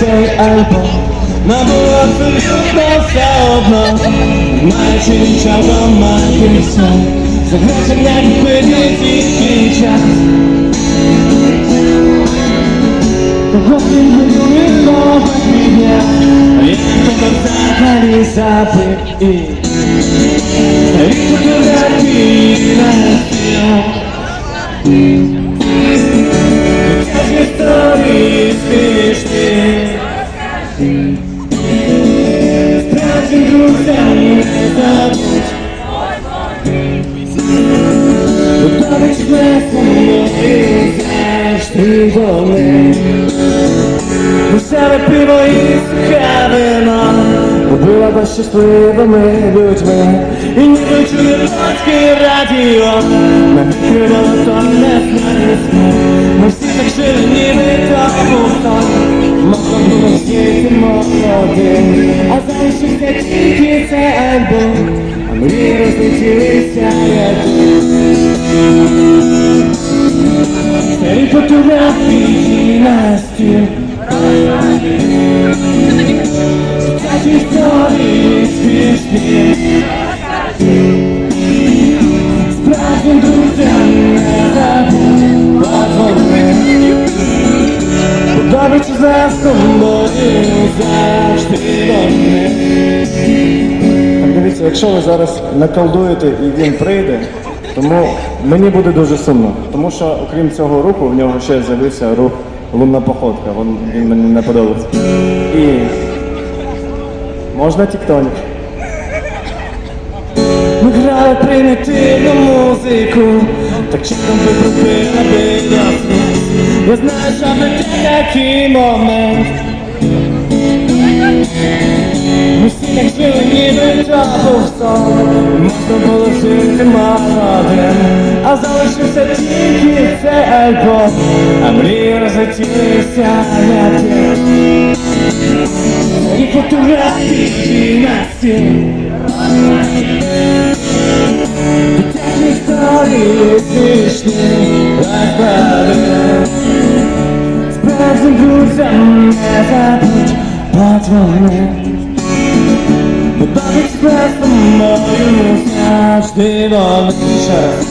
say album Mà vừa sự giúp đỡ sao mà Mai trên trao đó mà khi sao Giọt nước chẳng nhanh quên đi chỉ khi chặt Tôi góp tin hình nguyên lo bất kỳ nhạc Hãy không cần xa thay đi xa về ý Hãy không cần ra kỳ là Мусяли пиво і сухе вино Робила вас щасливими людьми І ніби чує польське радіо Ми відкривали то не знайсно Ми всі так жили, ніби то був сон було всіти молодим А залишився тільки цей альбом А мрії розлетілися як Справжнім друзям не забудь собою завжди дивіться, якщо ви зараз наколдуєте і він прийде, тому мені буде дуже сумно. Тому що окрім цього руху, в нього ще з'явився рух лунна походка. Він, він мені не подобається. І можна тіктонік. Ми грали примітивну музику, так чітко прикрупила біля сліз. Я знаю, що прийде такий момент. Ми всі так жили, ніби то був сон. Можна було жити молодим, а залишився тільки альбом, а мрії розлетілися як дим. І фотографії на стіл. Дитячі історії смішні розклади Справжнім друзям не забудь подзвони Добавить справ мою завжди вони час